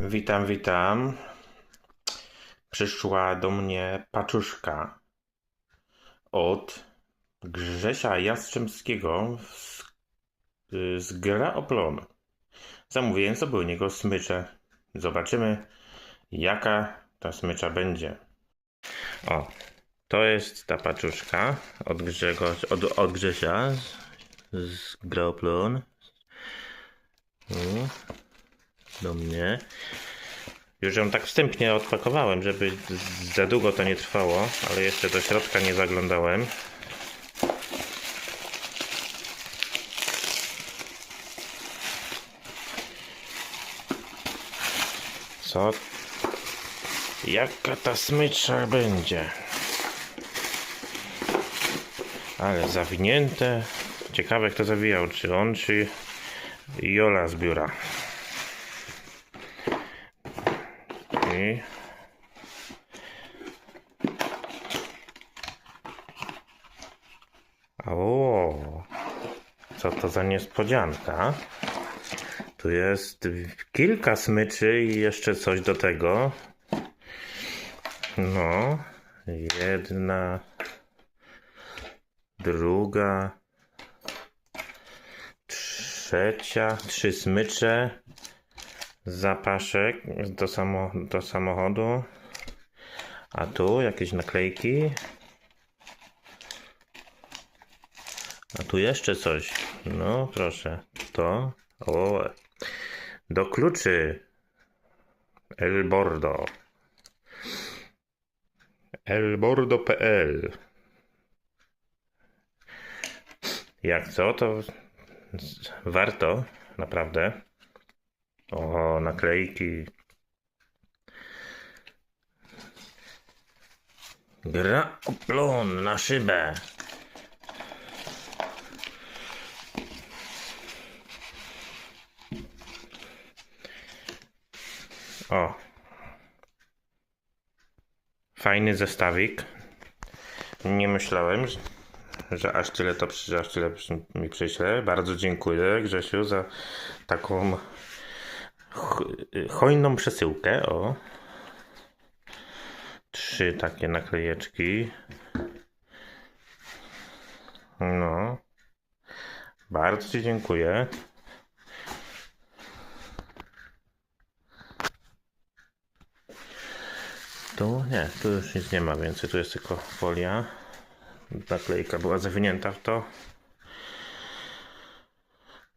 Witam, witam. Przyszła do mnie paczuszka od Grzesia Jastrzębskiego z, z Gra Oplon. Zamówiłem sobie u niego smyczę. Zobaczymy, jaka ta smycza będzie. O, to jest ta paczuszka od, Grzego, od, od Grzesia z, z Gra Oplon. O do mnie. Już ją tak wstępnie odpakowałem, żeby za długo to nie trwało, ale jeszcze do środka nie zaglądałem. Co? Jaka ta smycza będzie? Ale zawinięte. Ciekawe kto zawijał, czy on, czy Jola z biura. I O, co to za niespodzianka? Tu jest kilka smyczy i jeszcze coś do tego. No, jedna, druga, trzecia, trzy smycze zapaszek do, samo, do samochodu. A tu jakieś naklejki. A tu jeszcze coś. No proszę. To. O. Do kluczy. El Bordo. elbordo.pl Jak co, to warto, naprawdę. O, naklejki. Gra oplon na szybę. O. Fajny zestawik. Nie myślałem, że- aż tyle to aż tyle mi przyśle. Bardzo dziękuję Grzesiu za taką hojną przesyłkę. O. Trzy takie naklejeczki. No. Bardzo Ci dziękuję. Tu nie, tu już nic nie ma więcej. Tu jest tylko folia. Naklejka była zawinięta w to.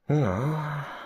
No.